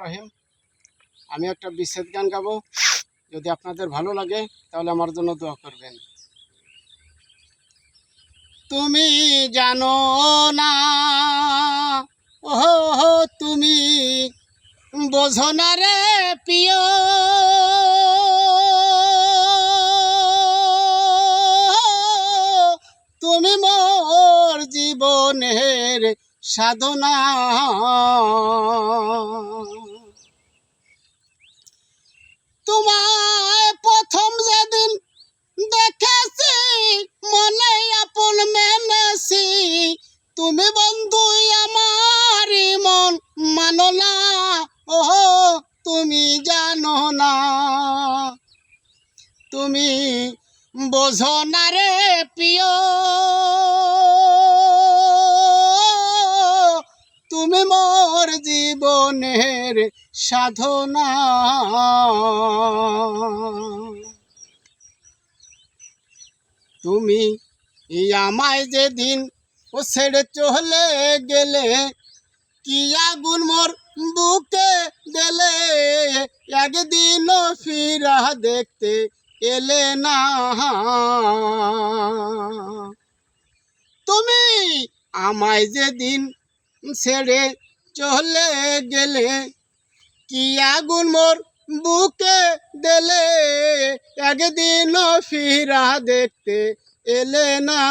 রহিম। আমি একটা বিচ্ছেদ গান গাবো। যদি আপনাদের ভালো লাগে, তাহলে আমার জন্য দোয়া করবেন। তুমি জানো না ও তুমি বোঝো না রে প্রিয়। তুমি মোর জীবনের সাধনা। তোমায় প্রথম যেদিন দেখেছি, মনে আপন মেনেছি। তুমি বন্ধু আমার মন মানো না ও তুমি জানো না। তুমি বোঝো না রে প্রিয়। তুমি মোর জীবনের সাধনা। তুমি আমায় যেদিন ও ছেড়ে চলে গেলে, কি আগুন মোর বুকে গেলে? একদিন ফিরা দেখতে এলে না। তুমি আমায় যেদিন ছেড়ে চলে গেলে কি আগুন মোর বুকে দেলে? একদিন ফিরা দেখতে এলে না।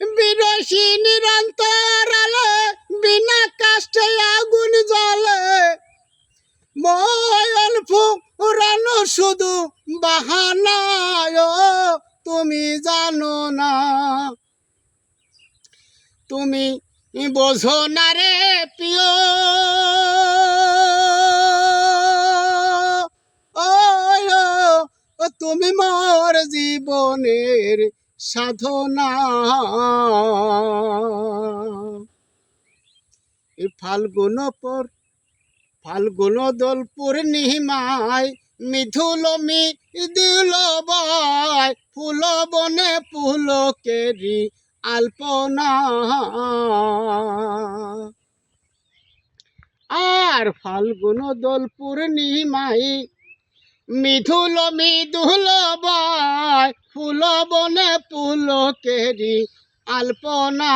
বিরসী নিরন্তর আলো, বিনা কাষ্টে আগুন জ্বলে। মই অল্প রানো শুধু বাহানায় তুমি জানো না তুমি বোঝো না রে প্রিয়। তুমি মোর জীবনের সাধনা। ফাল্গুন পর, ফাল্গুন দোল পূর্ণিমায় মিথুল মি দিল বাই ফুল বনে পুলকেরি আলপনা। আর ফাল্গুন দোল পূর্ণিমাই মিধুল বাই ফুল বনে পুলকেরি আলপনা।